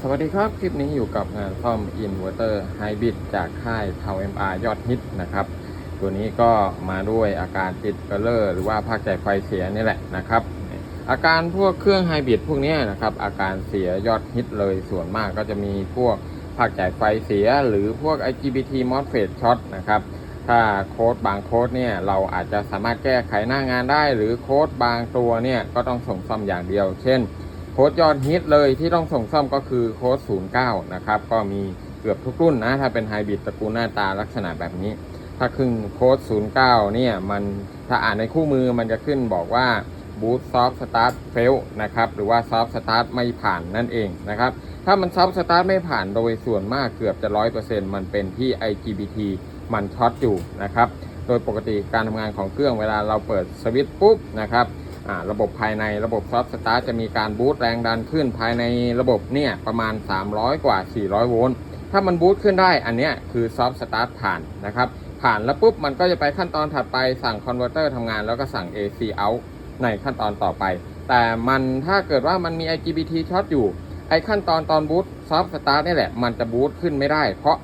สวัสดีครับ คลิปนี้อยู่กับงานซ่อมอินเวอร์เตอร์ไฮบริดจากค่ายเทา MR ยอดฮิตนะครับ ตัวนี้ก็มาด้วยอาการติดเกลเลอร์หรือว่าภาคจ่ายไฟเสียนี่แหละนะครับ อาการพวกเครื่องไฮบริดพวกนี้นะครับ อาการเสียยอดฮิตเลยส่วนมากก็จะมีพวกภาคจ่ายไฟเสีย หรือพวก IGBT MOSFET ช็อตนะครับ ถ้าโค้ดบางโค้ดเนี่ยเราอาจจะสามารถแก้ไขหน้างานได้ หรือโค้ดบางตัวเนี่ยก็ต้องส่งซ่อมอย่างเดียว เช่น ค้ดยอดฮิตเลยที่ต้องส่งซ่อมก็คือโค้ด09 นะครับ ก็มีเกือบทุกรุ่นนะ ถ้าเป็นไฮบริดตระกูลหน้าตาลักษณะแบบนี้ ถ้าขึ้นโค้ด09 เนี่ย มันถ้าอ่านในคู่มือมันจะขึ้นบอกว่า boot soft start fail นะครับ หรือว่า soft start ไม่ผ่านนั่นเองนะครับ ถ้ามัน soft start ไม่ผ่านโดยส่วนมากเกือบจะ 100%มันเป็นที่ IGBT มันช็อตอยู่นะครับ โดยปกติการทำงานของเครื่องเวลาเราเปิดสวิตช์ปุ๊บนะครับ ระบบภายในระบบซอฟต์สตาร์จะมีการบูตแรงดันขึ้นภายในระบบเนี่ยประมาณ 300 กว่า 400 โวลต์ถ้ามันบูตขึ้นได้อันเนี้ยคือซอฟต์สตาร์ทผ่านนะครับผ่านแล้วปุ๊บมันก็จะไปขั้นตอนถัดไปสั่งคอนเวอร์เตอร์ทำงานแล้วก็สั่ง AC out ในขั้นตอนต่อไป แต่มันถ้าเกิดว่ามันมี IGBT ช็อตอยู่ไอขั้นตอนตอนบูตซอฟต์สตาร์ทนี่แหละมันจะบูตขึ้นไม่ได้เพราะ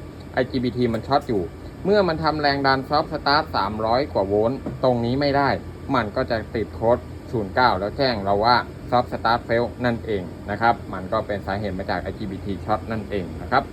IGBT มันช็อตอยู่ เมื่อมันทำแรงดันซอฟต์สตาร์ท300 กว่าโวลต์ตรงนี้ไม่ได้ มันก็จะติดโค้ด 09 แล้วแจ้งเราว่าซอฟต์สตาร์ทเฟลนั่นเองนะครับ มันก็เป็นสาเหตุมาจาก IGBT ช็อตนั่นเองนะครับ